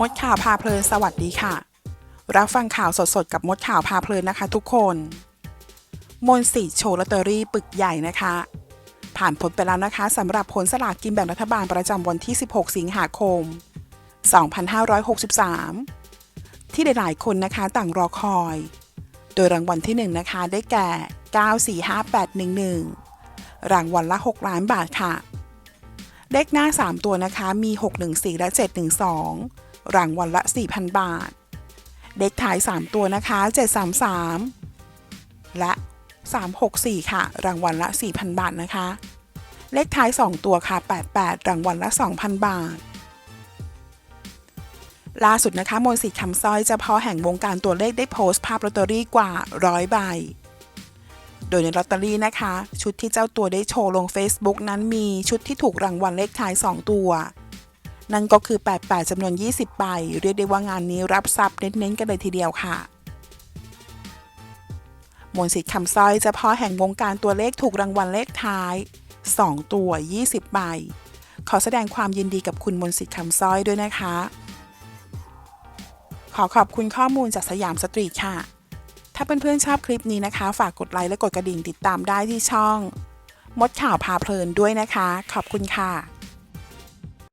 มดข่าวพาเพลินสวัสดีค่ะ รับฟังข่าวสดๆ กับมดข่าวพาเพลินนะคะทุกคน มนสิทธิ์โชว์ลอตเตอรี่ปึกใหญ่นะคะ ผ่านผลไปแล้วนะคะสำหรับผลสลากกินแบ่งรัฐบาลประจำวันที่ 16 สิงหาคม 2563 ที่หลายๆ คนนะคะต่างรอคอย โดยรางวัลที่ 1 นะคะได้แก่ 945811 รางวัลละ 6 ล้านบาทค่ะเลขหน้า 3 ตัวนะคะมี 614 และ 712 รางวัลละ 4,000 บาทเลขท้าย 3 ตัวนะคะ 733 และ 364 ค่ะ รางวัลละ 4,000 บาทนะคะ เลขท้าย 2 ตัวค่ะ 88 รางวัลละ 2,000 บาท ล่าสุดนะคะมนสิทธิ์คำสร้อยจ้าพ่อแห่งวงการตัวเลขได้โพสต์ภาพลอตเตอรี่กว่าร้อยใบ โดยในลอตเตอรี่นะคะ ชุดที่เจ้าตัวได้โชว์ลง Facebook นั้นมีชุดที่ถูกรางวัลเลขท้าย 2 ตัว นั่นก็คือ 88จำนวน 20ใบเรียกได้ว่างานนี้รับทรัพย์เน้นๆกันเลยทีเดียวค่ะมนสิทธิ์คำสร้อยจ้าพ่อแห่งวงการตัวเลขถูกรางวัลเลขท้าย 2 ตัว 20ใบ ขอแสดงความยินดีกับคุณมนสิทธิ์คำสร้อยด้วยนะคะ ขอขอบคุณข้อมูลจากสยามสตรีทค่ะ ถ้าเพื่อนๆชอบคลิปนี้นะคะ ฝากกดไลค์และกดกระดิ่งติดตามได้ที่ช่อง มดข่าวพาเพลินด้วยนะคะ ขอบคุณค่ะ